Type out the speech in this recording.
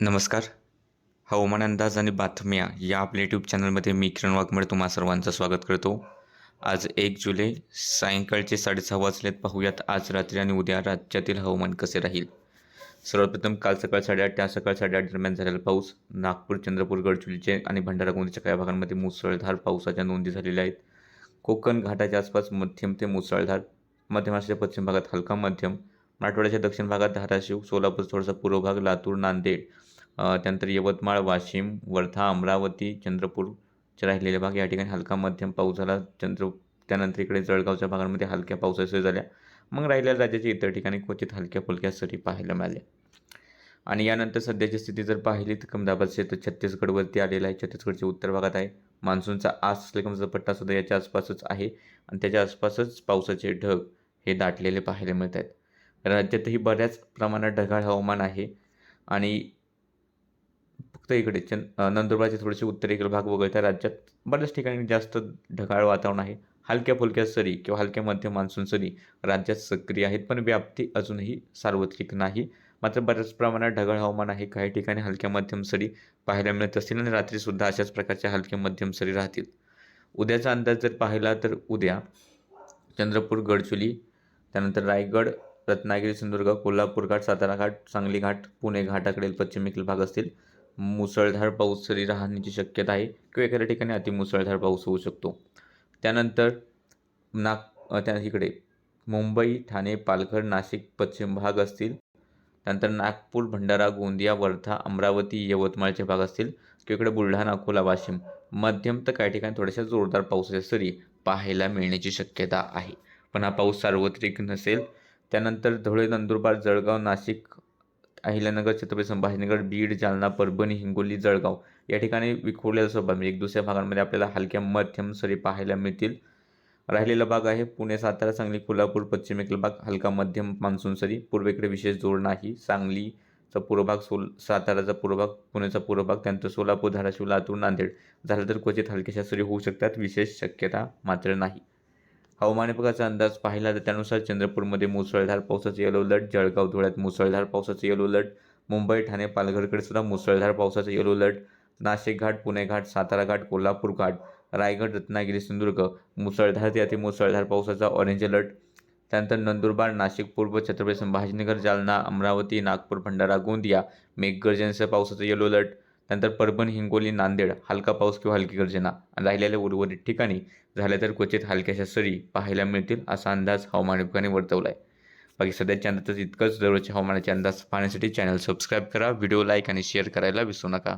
नमस्कार. हवामान अंदाज आणि बातम्या या आपल्या यूट्यूब चॅनलमध्ये मी किरण वाघमळे तुम्हा सर्वांचं स्वागत करतो. आज एक जुलै सायंकाळचे साडेसहा वाजलेत. पाहूयात आज रात्री आणि उद्या राज्यातील हवामान कसे राहील? सर्वप्रथम काल सकाळ साडेआठ त्या सकाळ साडेआठ दरम्यान झालेला पाऊस नागपूर चंद्रपूर गडचिरोलीचे आणि भंडारा गोंदीच्या काही भागांमध्ये मुसळधार पावसाच्या नोंदी झालेल्या आहेत. कोकण घाटाच्या आसपास मध्यम ते मुसळधार मध्य महाराष्ट्राच्या पश्चिम भागात हलका मध्यम मराठवाड्याच्या दक्षिण भागात धाराशिव सोलापूर थोडासा पूर्व भाग लातूर नांदेड त्यानंतर यवतमाळ वाशिम वर्धा अमरावती चंद्रपूरचे राहिलेले भाग या ठिकाणी हलका मध्यम पाऊस झाला. चंद्र त्यानंतर इकडे जळगावच्या भागांमध्ये हलक्या पावसाच्या झाल्या. मग राहिलेल्या राज्याच्या इतर ठिकाणी क्वचित हलक्या फुलक्या सरी पाहायला मिळाल्या. आणि यानंतर सध्याची स्थिती जर पाहिली तर कमी दाबाचं क्षेत्र छत्तीसगडवरती आलेलं आहे. छत्तीसगडच्या उत्तर भागात आहे. मान्सूनचा आस असलेला कमचा पट्टा सुद्धा याच्या आसपासच आहे. आणि त्याच्या आसपासच पावसाचे ढग हे दाटलेले पाहायला मिळत आहेत. राज्यातही बऱ्याच प्रमाणात ढगाळ हवामान आहे. आणि इकडे. चंद नंदुरबारचे थोडेसे उत्तरेकडील भाग वगळता राज्यात बऱ्याच ठिकाणी जास्त ढगाळ वातावरण आहे. हलक्या फुलक्या सरी किंवा हलक्या मध्यम मान्सून सरी राज्यात सक्रिय आहेत पण व्याप्ती अजूनही सार्वत्रिक नाही. मात्र बऱ्याच प्रमाणात ढगाळ हवामान आहे. काही ठिकाणी हलक्या मध्यम सरी पाहायला मिळत असतील आणि रात्रीसुद्धा अशाच प्रकारच्या हलक्या मध्यम सरी राहतील. उद्याचा अंदाज जर पाहिला तर उद्या चंद्रपूर गडचुली त्यानंतर रायगड रत्नागिरी सिंधुदुर्ग कोल्हापूर घाट सातारा घाट सांगली घाट पुणे घाटाकडील पश्चिमेकडील भाग असतील. मुसळधार पाऊस सरी राहण्याची शक्यता आहे किंवा एखाद्या ठिकाणी अतिमुसळधार पाऊस होऊ शकतो. त्यानंतर नाग त्या इकडे मुंबई ठाणे पालघर नाशिक पश्चिम भाग असतील. त्यानंतर नागपूर भंडारा गोंदिया वर्धा अमरावती यवतमाळचे भाग असतील. किंवा इकडे बुलढाणा अकोला वाशिम. मध्यम तर काही ठिकाणी थोड्याशा जोरदार पावसाच्या सरी पाहायला मिळण्याची शक्यता आहे. पण हा पाऊस सार्वत्रिक नसेल त्यानंतर धुळे नंदुरबार जळगाव नाशिक अहिल्यानगर छत्रपती संभाजीनगर बीड जालना परभणी हिंगोली जळगाव या ठिकाणी विखुरलेला स्वभाव म्हणजे एक दुसऱ्या भागांमध्ये आपल्याला हलक्या मध्यम सरी पाहायला मिळतील. राहिलेला भाग आहे पुणे सातारा सांगली कोल्हापूर पश्चिमेकडे भाग हलका मध्यम मान्सून सरी. पूर्वेकडे विशेष जोर नाही. सांगलीचा पूर्व भाग सोल साताराचा पूर्व भाग पुण्याचा पूर्व भाग त्यानंतर सोलापूर धाराशिव लातूर नांदेड. झालं तर क्वचित हलक्याशा सरी होऊ शकतात. विशेष शक्यता मात्र नाही. हवामान विभागाचा अंदाज पाहिला तर त्यानुसार चंद्रपूरमध्ये मुसळधार पावसाचे येलो अलर्ट जळगाव धुळ्यात मुसळधार पावसाचे येलो अलर्ट मुंबई ठाणे पालघरकडे सुद्धा मुसळधार पावसाचे येलो अलर्ट नाशिक घाट पुणे घाट सातारा घाट कोल्हापूर घाट रायगड रत्नागिरी सिंधुदुर्ग मुसळधार ते अतिमुसळधार पावसाचा ऑरेंज अलर्ट त्यानंतर नंदुरबार नाशिक पूर्व छत्रपती संभाजीनगर जालना अमरावती नागपूर भंडारा गोंदिया मेघगर्जनेसह पावसाचा येलो अलर्ट त्यानंतर परभणी हिंगोली नांदेड हलका पाऊस किंवा हलकी गर्जना. राहिलेल्या उर्वरित ठिकाणी झाल्या तर क्वचित हलक्याशा सरी पाहायला मिळतील असा अंदाज हवामान विभागाने वर्तवला आहे बाकी सध्याच्या अंदाजात इतकंच. दररोजच्या हवामानाचे अंदाज पाहण्यासाठी चॅनल सबस्क्राईब करा व्हिडिओ लाईक आणि शेअर करायला विसरू नका.